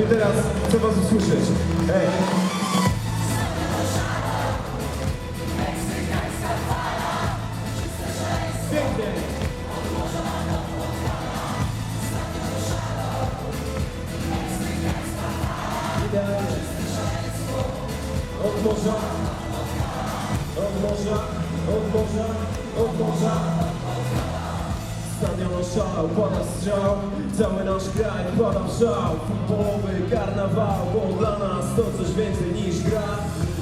i teraz chcę was usłyszeć. Ej! Pięknie! Idealnie. Od morza, od morza, od morza, od morza. Oszalał, pada strzał. Cały nasz kraj wpada w szał. Futbolowy karnawał, bo dla nas to coś więcej niż gra.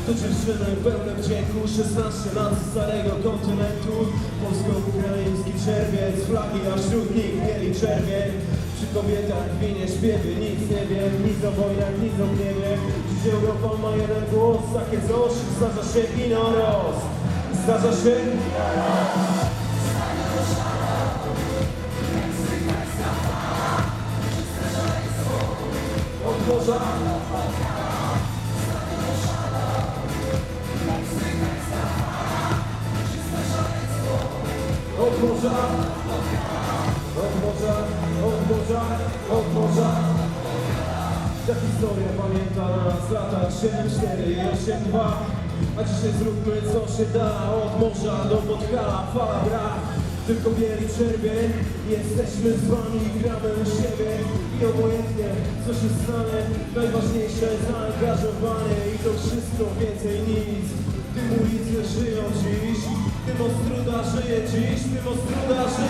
To dziewczyny pełne wdzięku 16 lat z całego kontynentu Polsko-ukraiński czerwiec Flagi, a wśród nich mieli czerwień. Przy kobietach winie śpiewy Nic nie wiem, nic o wojnach, nic o gniewie. Dziś Europa ma jeden głos Takie coś zdarza się i na roz. Zdarza się od Od morza, od morza, od morza, od morza. Ta historia pamięta nas lata 7-4 i 8-2 A dzisiaj zróbmy co się da Od morza do Podhala, fala Tylko bieli czerwień Jesteśmy z wami, gramy u siebie. I obojętnie co się stanie Najważniejsze zaangażowanie I to wszystko więcej nic. Tym ulice żyją dziś. Tym Ostruda żyje dziś. Tym Ostruda żyje